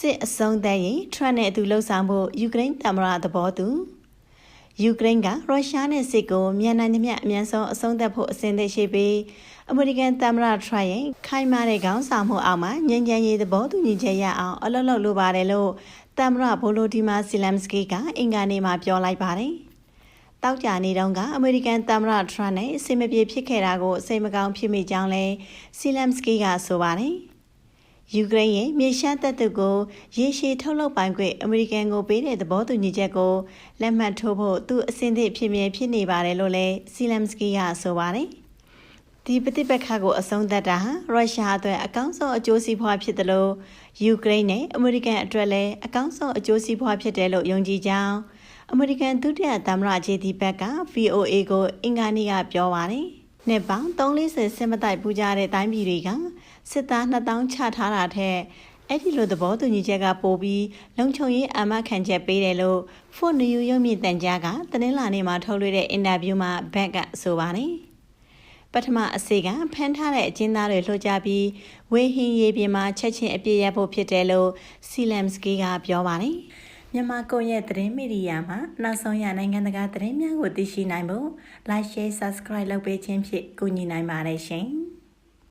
စစ်အဆုံးသတ်ရင်ထရန့်နဲ့အတူလှုပ်ဆောင်ဖို့ယူကရိန်းသမ္မတသဘောတူယူကရိန်းကရုရှားနဲ့စစ်ကိုမြန်နိုင်သမျှအမြန်ဆုံးအဆုံးသတ်ဖို့အစဉ်သင့်ရှိပြီးအမေရိကန်သမ္မတထရန့်ရဲ့ခိုင်မာတဲ့ခေါင်းဆောင်မှုအောက်မှာငြိမ်းချမ်းရေးသဘောတူညီချက်ရအောင်အလုပ်လုပ်လိုပါတယ်လို့သမ္မတဗိုလိုဒီမာဇီလမ်စကီကအင်္ဂါနေ့မှာပြောလိုက်ပါတယ်။တောက်ကြနေတုန်းကအမေရိကန်သမ္မတထရန့်နဲ့အစင်မပြေဖြစ်ခဲ့တာကိုအစိမ်မကောင်းဖြစ်မိကြောင်းလဲဇီလမ်စကီကဆိုပါတယ်။ ယူကရိန်းရဲ့မြေရှားတပ်သူကိုရေရှည်ထုတ်လုပ်ပိုင်ခွင့်အမေရိကန်ကိုပေးတဲ့သဘောတူညီချက်ကိုလက်မှတ်ထိုးဖို့သူအဆင်သင့်ဖြစ်မြဲဖြစ်နေပါတယ်လို့လည်းစီလမ်စကီကဆိုပါတယ်။ဒီပဋိပက္ခကိုအဆုံးသတ်တာဟာရုရှားအတွက်အကောင်းဆုံးအကျိုးစီးပွားဖြစ်တယ်လို့ယူကရိန်းနဲ့အမေရိကန်အတွက်လည်းအကောင်းဆုံးအကျိုးစီးပွားဖြစ်တယ်လို့ယုံကြည်ကြောင်းအမေရိကန်ဒုတိယသမ္မတဂျေဒီဘက်က VOA ကိုအင်္ဂါနေ့ကပြောပါတယ်။နှစ်ပေါင်း340စစ်မတိုက်ပူကြတဲ့တိုင်းပြည်တွေက စစ်သား2000ချထားတာထက်အဲ့ဒီလိုသဘောတူညီချက်ကပိုပြီးလုံခြုံရေးအာမခံချက်ပေးတယ်လို့ Fox News ရုပ်မြင်သံကြားကတနင်္လာနေ့မှာထုတ်လွှင့်တဲ့အင်တာဗျူးမှာဘက်ကဆိုပါတယ်ပထမအစီကဖမ်းထားတဲ့အကျဉ်းသားတွေလှုပ်ကြပြီးဝေဟင်ရေပြင်မှာချက်ချင်းအပြည့်ရဖို့ဖြစ်တယ်လို့စီလမ်စကီကပြောပါတယ်မြန်မာကွန်ရက်သတင်းမီဒီယာမှာနောက်ဆုံးရနိုင်ငံတကာသတင်းများကိုသိရှိနိုင်ဖို့ Like Share Subscribe လုပ်ပေးခြင်းဖြင့်ကူညီနိုင်ပါတယ်ရှင်။